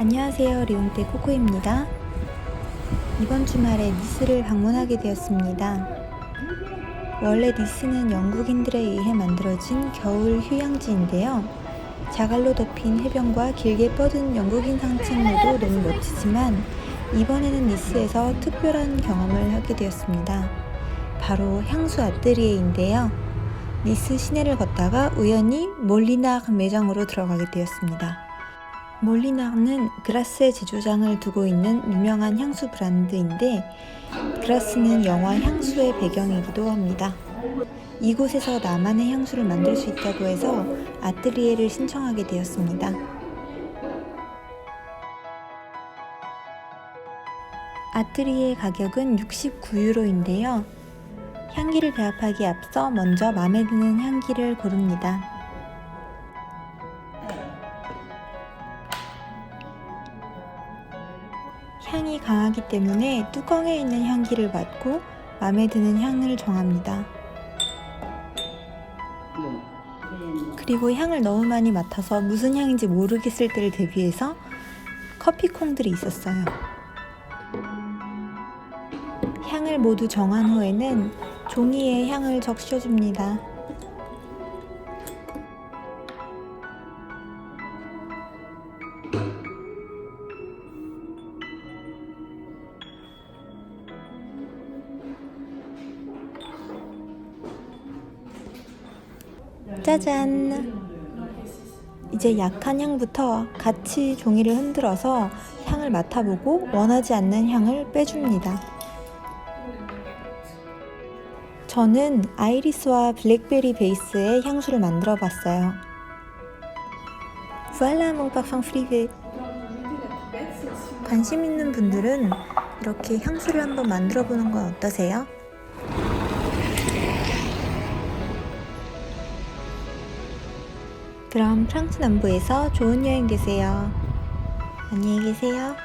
안녕하세요. 리옹떼 코코입니다. 이번 주말에 니스를 방문하게 되었습니다. 원래 니스는 영국인들에 의해 만들어진 겨울 휴양지인데요. 자갈로 덮인 해변과 길게 뻗은 영국인 상층로도 너무 멋지지만 이번에는 니스에서 특별한 경험을 하게 되었습니다. 바로 향수 아뜨리에인데요. 니스 시내를 걷다가 우연히 몰리낙 매장으로 들어가게 되었습니다. 몰리낙은 그라스의 제조장을 두고 있는 유명한 향수 브랜드인데 그라스는 영화 향수의 배경이기도 합니다. 이곳에서 나만의 향수를 만들 수 있다고 해서 아뜨리에를 신청하게 되었습니다. 아뜨리에 가격은 69유로인데요. 향기를 배합하기 앞서 먼저 마음에 드는 향기를 고릅니다. 향이 강하기 때문에 뚜껑에 있는 향기를 맡고 마음에 드는 향을 정합니다. 그리고 향을 너무 많이 맡아서 무슨 향인지 모르겠을 때를 대비해서 커피콩들이 있었어요. 향을 모두 정한 후에는 종이에 향을 적셔줍니다. 짜잔! 이제 약한 향부터 같이 종이를 흔들어서 향을 맡아보고 원하지 않는 향을 빼줍니다. 저는 아이리스와 블랙베리 베이스의 향수를 만들어 봤어요. Voilà mon parfum privé. 관심 있는 분들은 이렇게 향수를 한번 만들어 보는 건 어떠세요? 그럼 프랑스 남부에서 좋은 여행 되세요. 안녕히 계세요.